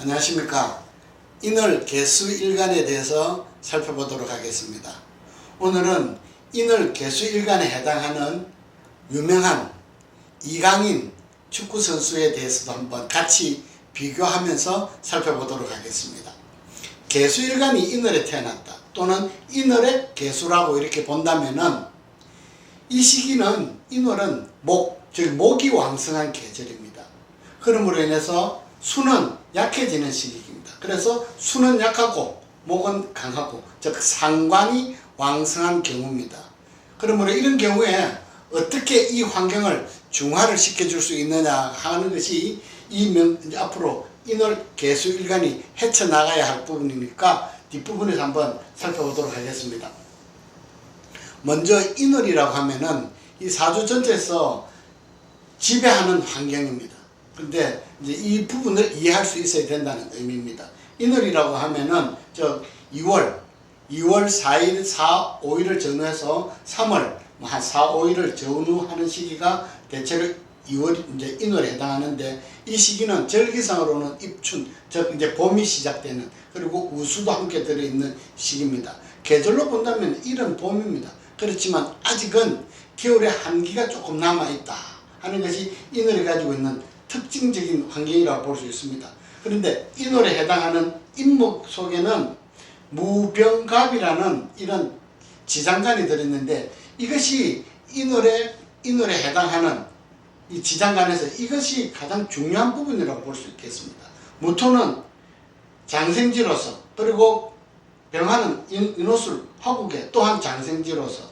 안녕하십니까. 인월 개수 일간에 대해서 살펴보도록 하겠습니다. 오늘은 인월 개수 일간에 해당하는 유명한 이강인 축구선수에 대해서도 한번 같이 비교하면서 살펴보도록 하겠습니다. 개수 일간이 인월에 태어났다. 또는 인월의 개수라고 이렇게 본다면은 이 시기는 인월은 목, 즉 목이 왕성한 계절입니다. 그러므로 인해서 수는 약해지는 시기입니다. 그래서 수는 약하고 목은 강하고 즉 상관이 왕성한 경우입니다. 그러므로 이런 경우에 어떻게 이 환경을 중화를 시켜줄 수 있느냐 하는 것이 이 명, 앞으로 인월 개수 일간이 헤쳐나가야 할 부분이니까 뒷부분에서 한번 살펴보도록 하겠습니다. 먼저 인월이라고 하면은 이 사주 전체에서 지배하는 환경입니다. 근데 이제 이 부분을 이해할 수 있어야 된다는 의미입니다. 인월이라고 하면은 저 2월, 2월 4일, 4, 5일을 전후해서 3월 뭐한 4, 5일을 전후하는 시기가 대체로 2월 이제 인월에 해당하는데 이 시기는 절기상으로는 입춘, 즉 이제 봄이 시작되는 그리고 우수도 함께 들어있는 시기입니다. 계절로 본다면 이른 봄입니다. 그렇지만 아직은 겨울의 한기가 조금 남아 있다 하는 것이 인월이 가지고 있는 특징적인 환경이라고 볼 수 있습니다. 그런데 인월에 해당하는 인목 속에는 무병갑이라는 이런 지장간이 들어있는데 이것이 인월에 인월에 해당하는 이 지장간에서 이것이 가장 중요한 부분이라고 볼 수 있겠습니다. 무토는 장생지로서 그리고 병화는 인- 인호술 화국에 또한 장생지로서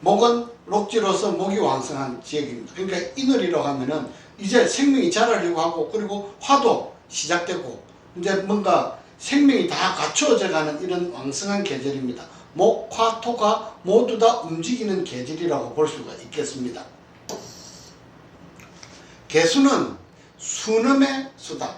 목은 록지로서 목이 왕성한 지역입니다. 그러니까 인월이라고 하면은 이제 생명이 자라려고 하고 그리고 화도 시작되고 이제 뭔가 생명이 다 갖추어져 가는 이런 왕성한 계절입니다. 목, 화, 토가 모두 다 움직이는 계절이라고 볼 수가 있겠습니다. 개수는 수놈의 수다.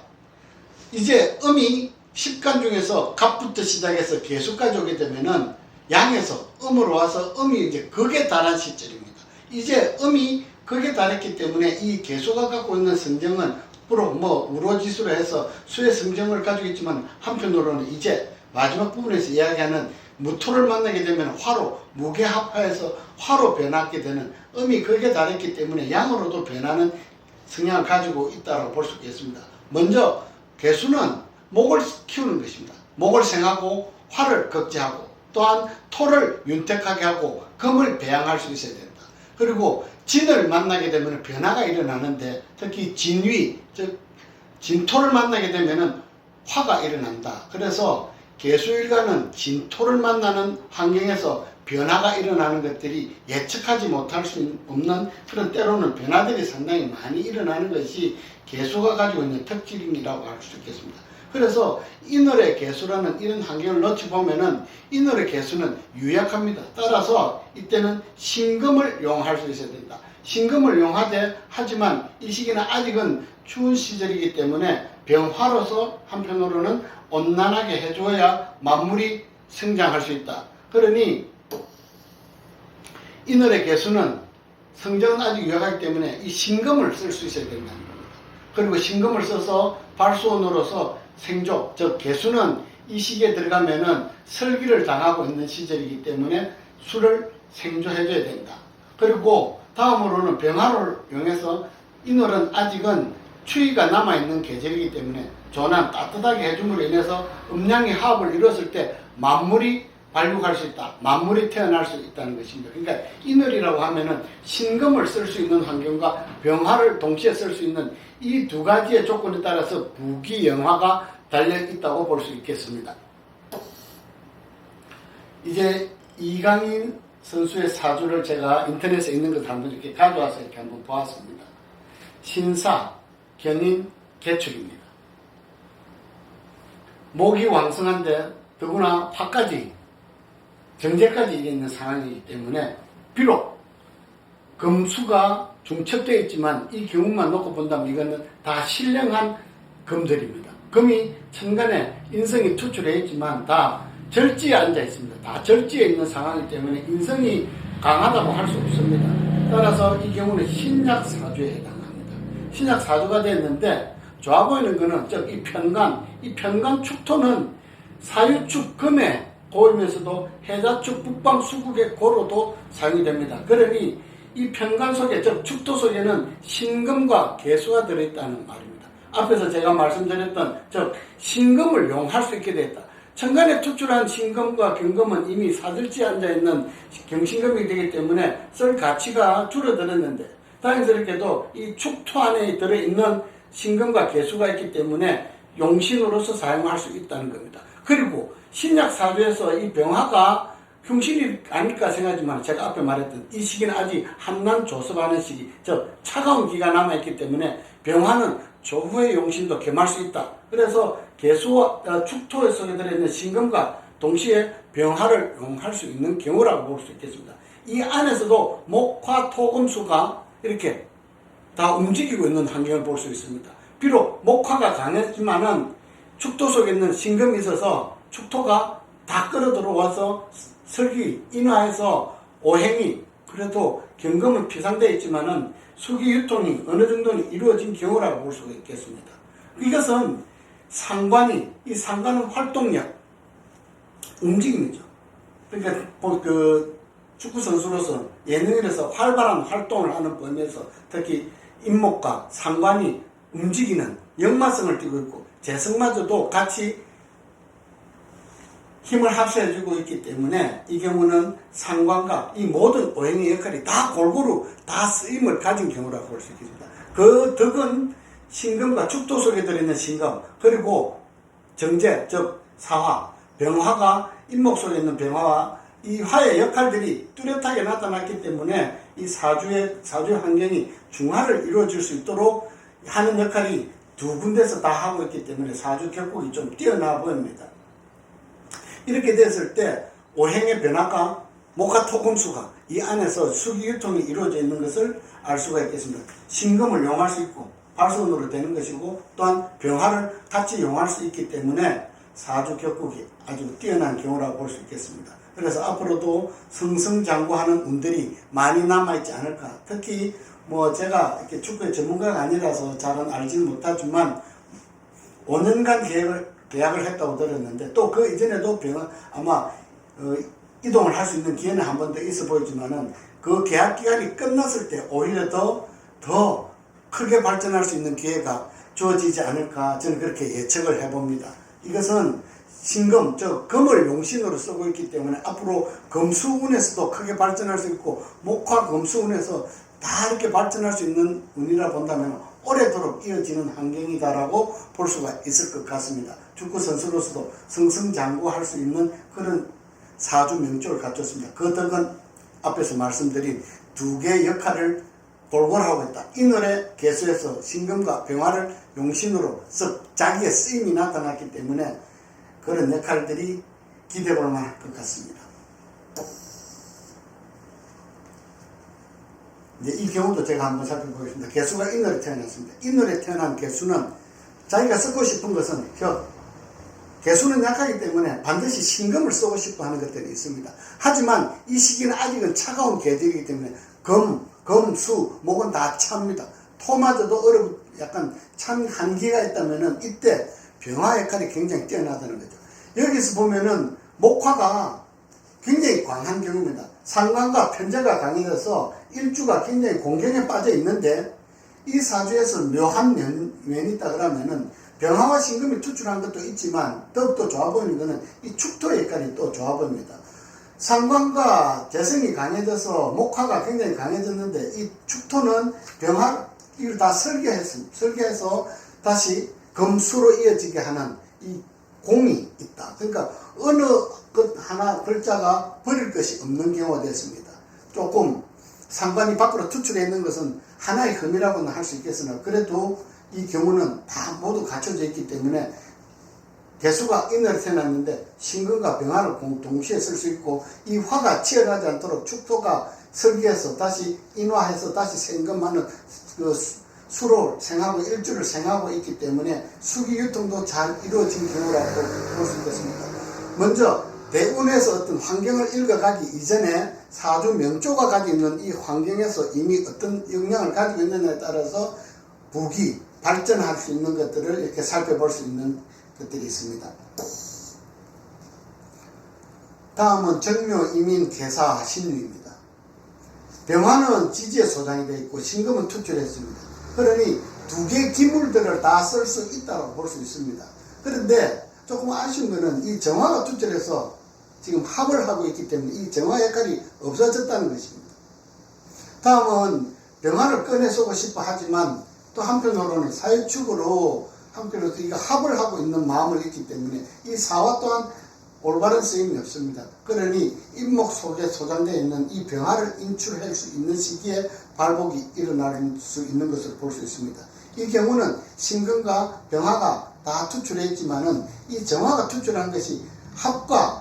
이제 음이 10간 중에서 갑부터 시작해서 개수까지 오게 되면은 양에서 음으로 와서 음이 이제 극에 달한 시절입니다. 이제 음이 극에 달했기 때문에 이 개수가 갖고 있는 성정은 프로 뭐 우로지수로 해서 수의 성정을 가지고 있지만 한편으로는 이제 마지막 부분에서 이야기하는 무토를 만나게 되면 화로 무게합화해서 화로 변하게 되는 음이 극에 달했기 때문에 양으로도 변하는 성향을 가지고 있다고 볼 수 있겠습니다. 먼저 개수는 목을 키우는 것입니다. 목을 생하고 화를 극제하고 또한 토를 윤택하게 하고 금을 배양할 수 있어야 된다. 그리고 진을 만나게 되면 변화가 일어나는데 특히 진위 즉 진토를 만나게 되면 화가 일어난다. 그래서 개수일간은 진토를 만나는 환경에서 변화가 일어나는 것들이 예측하지 못할 수 없는 그런 때로는 변화들이 상당히 많이 일어나는 것이 개수가 가지고 있는 특징이라고 할 수 있겠습니다. 그래서 인월의 개수라는 이런 환경을 놓치 보면은 인월의 개수는 유약합니다. 따라서 이때는 신금을 용할 수 있어야 된다. 신금을 용하되 하지만 이 시기는 아직은 추운 시절이기 때문에 병화로서 한편으로는 온난하게 해줘야 만물이 성장할 수 있다. 그러니 인월의 개수는 성정은 아직 유약하기 때문에 이 신금을 쓸 수 있어야 된다는 겁니다. 그리고 신금을 써서 발수원으로서 생조, 즉 개수는 이 시기에 들어가면은 설기를 당하고 있는 시절이기 때문에 술을 생조해줘야 된다. 그리고 다음으로는 병화를 이용해서 인월은 아직은 추위가 남아있는 계절이기 때문에 조난 따뜻하게 해줌으로 인해서 음양의 화합을 이뤘을 때 만물이 발육할 수 있다. 만물이 태어날 수 있다는 것입니다. 그러니까 인월이라고 하면은 신금을 쓸 수 있는 환경과 병화를 동시에 쓸 수 있는 이 두 가지의 조건에 따라서 부기영화가 달려 있다고 볼 수 있겠습니다. 이제 이강인 선수의 사주를 제가 인터넷에 있는 것을 한번 이렇게 가져와서 이렇게 한번 보았습니다. 신사, 견인, 개축입니다. 목이 왕성한데 더구나 화까지 정제까지 이게 있는 상황이기 때문에 비록 금수가 중첩되어 있지만 이 경우만 놓고 본다면 이거는 다 신령한 금들입니다. 금이 천간에 인성이 투출해 있지만 다 절지에 앉아 있습니다. 다 절지에 있는 상황이기 때문에 인성이 강하다고 할 수 없습니다. 따라서 이 경우는 신약 사주에 해당합니다. 신약 사주가 됐는데 좋아 보이는 거는 저이 편간, 이 편간 축토는 사유축 금에 고이면서도 해자축 북방 수국의 고로도 사용이 됩니다. 그러니 이 편간 속에, 즉 축토 속에는 신금과 개수가 들어있다는 말입니다. 앞에서 제가 말씀드렸던 즉 신금을 용할 수 있게 됐다. 천간에 투출한 신금과 경금은 이미 사들지 앉아 있는 경신금이 되기 때문에 쓸 가치가 줄어들었는데 다행스럽게도 이 축토 안에 들어있는 신금과 개수가 있기 때문에 용신으로서 사용할 수 있다는 겁니다. 그리고 신약 사주에서 이 병화가 흉신이 아닐까 생각하지만 제가 앞에 말했던 이 시기는 아직 한난 조섭하는 시기, 즉 차가운 기가 남아있기 때문에 병화는 조후의 용신도 겸할 수 있다. 그래서 개수와 어, 축토 속에 들어있는 신금과 동시에 병화를 용할 수 있는 경우라고 볼 수 있겠습니다. 이 안에서도 목화 토금수가 이렇게 다 움직이고 있는 환경을 볼 수 있습니다. 비록 목화가 강했지만은 축토 속에 있는 신금이 있어서 축토가 다 끌어 들어와서 설기 인화해서 오행이 그래도 경금은 피상되어 있지만은 수기 유통이 어느 정도는 이루어진 경우라고 볼 수가 있겠습니다. 이것은 상관이 이 상관은 활동력 움직임이죠. 그러니까 뭐그 축구 선수로서 예능에서 활발한 활동을 하는 범위에서 특히 임목과 상관이 움직이는 역마성을 띠고 있고 재성마저도 같이 힘을 합세해주고 있기 때문에 이 경우는 상관과 이 모든 오행의 역할이 다 골고루 다 쓰임을 가진 경우라고 볼 수 있겠습니다. 그 덕은 신금과 축도 속에 들어있는 신금 그리고 정제 즉 사화 병화가 인목 속에 있는 병화와 이 화의 역할들이 뚜렷하게 나타났기 때문에 이 사주의 사주의 환경이 중화를 이루어질 수 있도록 하는 역할이 두 군데서 다 하고 있기 때문에 사주 격국이 좀 뛰어나 보입니다. 이렇게 됐을 때 오행의 변화가 목화 토금수가 이 안에서 수기 유통이 이루어져 있는 것을 알 수가 있겠습니다. 신금을 용할 수 있고 발손으로 되는 것이고 또한 병화를 같이 용할 수 있기 때문에 사주 격국이 아주 뛰어난 경우라고 볼 수 있겠습니다. 그래서 앞으로도 승승장구하는 운들이 많이 남아있지 않을까. 특히 뭐 제가 이렇게 축구의 전문가가 아니라서 잘은 알지는 못하지만 5년간 계약을, 계약을 했다고 들었는데 또 그 이전에도 병원 아마 어, 이동을 할 수 있는 기회는 한 번 더 있어 보이지만은 그 계약 기간이 끝났을 때 오히려 더, 더 크게 발전할 수 있는 기회가 주어지지 않을까 저는 그렇게 예측을 해봅니다. 이것은 신금, 즉 금을 용신으로 쓰고 있기 때문에 앞으로 금수운에서도 크게 발전할 수 있고 목화 금수운에서 다 이렇게 발전할 수 있는 운이라 본다면 오래도록 이어지는 환경이다라고 볼 수가 있을 것 같습니다. 축구 선수로서도 승승장구할 수 있는 그런 사주 명조를 갖췄습니다. 그 덕은 앞에서 말씀드린 두 개의 역할을 골고루 하고 있다. 이늘의 개수에서 신금과 병화를 용신으로 쓱 자기의 쓰임이 나타났기 때문에 그런 역할들이 기대해 볼 만할 것 같습니다. 이제 이 경우도 제가 한번 살펴보겠습니다. 개수가 인월에 태어났습니다. 인월에 태어난 개수는 자기가 쓰고 싶은 것은 혀, 개수는 약하기 때문에 반드시 신금을 쓰고 싶어 하는 것들이 있습니다. 하지만 이 시기는 아직은 차가운 계절이기 때문에 금, 금, 수, 목은 다 찹니다. 토마저도 어려 약간 찬 한기가 있다면은 이때 병화 역할이 굉장히 뛰어나다는 거죠. 여기서 보면은 목화가 굉장히 광한 경우입니다. 상관과 편제가 강해져서 일주가 굉장히 공경에 빠져 있는데 이 사주에서 묘한 면, 면이 있다 그러면은 병화와 신금이 투출한 것도 있지만 더욱더 좋아 보이는 것은 이 축토 역할이 또 좋아 보입니다. 상관과 재성이 강해져서 목화가 굉장히 강해졌는데 이 축토는 병화 이걸 다 설계했습니다. 설계해서 다시 금수로 이어지게 하는 이 공이 있다. 그러니까 어느 것 하나 글자가 버릴 것이 없는 경우가 됐습니다. 조금 상관이 밖으로 투출해 있는 것은 하나의 흠이라고는 할 수 있겠으나 그래도 이 경우는 다 모두 갖춰져 있기 때문에 개수가 인을 태어났는데 신금과 병화를 공- 동시에 쓸 수 있고 이 화가 치열하지 않도록 축토가 설계해서 다시 인화해서 다시 생금하는 그 수- 수로 생하고 일주를 생하고 있기 때문에 수기 유통도 잘 이루어진 경우라고 볼 수 있겠습니다. 먼저 대운에서 어떤 환경을 읽어가기 이전에 사주 명조가 가지고 있는 이 환경에서 이미 어떤 영향을 가지고 있느냐에 따라서 부기 발전할 수 있는 것들을 이렇게 살펴볼 수 있는 것들이 있습니다. 다음은 정묘 이민 개사 신유입니다. 병화는 지지에 소장이 되어 있고 신금은 투출했습니다. 그러니 두 개의 기물들을 다 쓸 수 있다고 볼 수 있습니다. 그런데 조금 아쉬운 것은 이 정화가 투출해서 지금 합을 하고 있기 때문에 이 정화 역할이 없어졌다는 것입니다. 다음은 병화를 꺼내 쓰고 싶어 하지만 또 한편으로는 사회축으로 한편으로 이거 합을 하고 있는 마음을 있기 때문에 이 사화 또한 올바른 쓰임이 없습니다. 그러니 인목 속에 소장되어 있는 이 병화를 인출할 수 있는 시기에 발복이 일어날 수 있는 것을 볼 수 있습니다. 이 경우는 신금과 병화가 다 투출해 있지만은 이 정화가 투출한 것이 합과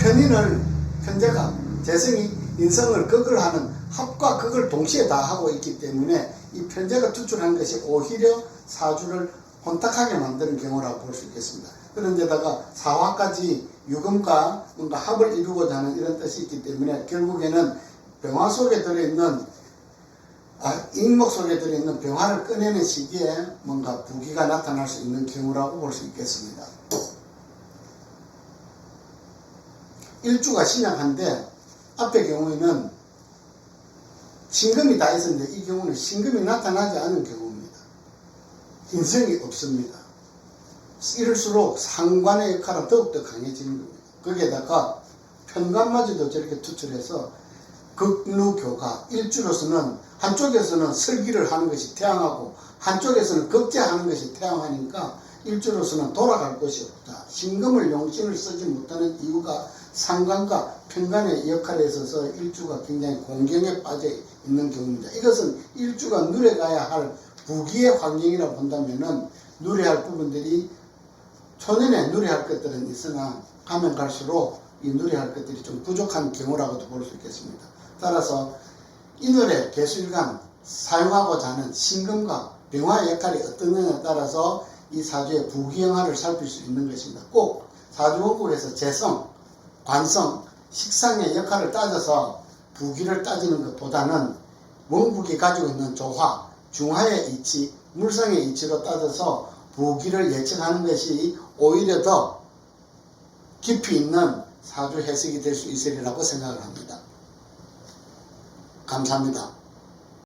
편인을 편제가 재성이 인성을 극을 하는 합과 극을 동시에 다 하고 있기 때문에 이 편제가 투출한 것이 오히려 사주를 혼탁하게 만드는 경우라고 볼 수 있겠습니다. 그런데다가 사화까지 유금과 뭔가 합을 이루고자 하는 이런 뜻이 있기 때문에 결국에는 병화 속에 들어있는 아, 인목 속에 들어있는 병화를 꺼내는 시기에 뭔가 부기가 나타날 수 있는 경우라고 볼 수 있겠습니다. 일주가 신약한데 앞의 경우에는 신금이 다 있었는데 이 경우는 신금이 나타나지 않은 경우입니다. 인성이 없습니다. 이럴수록 상관의 역할은 더욱더 강해지는 겁니다. 거기에다가 편관마저도 저렇게 투출해서 극루교가 일주로서는 한쪽에서는 설기를 하는 것이 태양하고 한쪽에서는 극제하는 것이 태양하니까 일주로서는 돌아갈 것이 없다. 신금을 용신을 쓰지 못하는 이유가 상관과 편관의 역할에 있어서 일주가 굉장히 공경에 빠져 있는 경우입니다. 이것은 일주가 누려가야 할 부기의 환경이라 본다면은 누려할 부분들이 초년에 누려할 것들은 있으나 가면 갈수록 이 누려할 것들이 좀 부족한 경우라고도 볼 수 있겠습니다. 따라서 이 노래 개수일간 사용하고자 하는 신금과 병화의 역할이 어떠느냐에 따라서 이 사주의 부기영화를 살필 수 있는 것입니다. 꼭 사주원국에서 재성, 관성, 식상의 역할을 따져서 부기를 따지는 것보다는 원국이 가지고 있는 조화, 중화의 이치, 물성의 이치로 따져서 부기를 예측하는 것이 오히려 더 깊이 있는 사주 해석이 될 수 있으리라고 생각을 합니다. 감사합니다.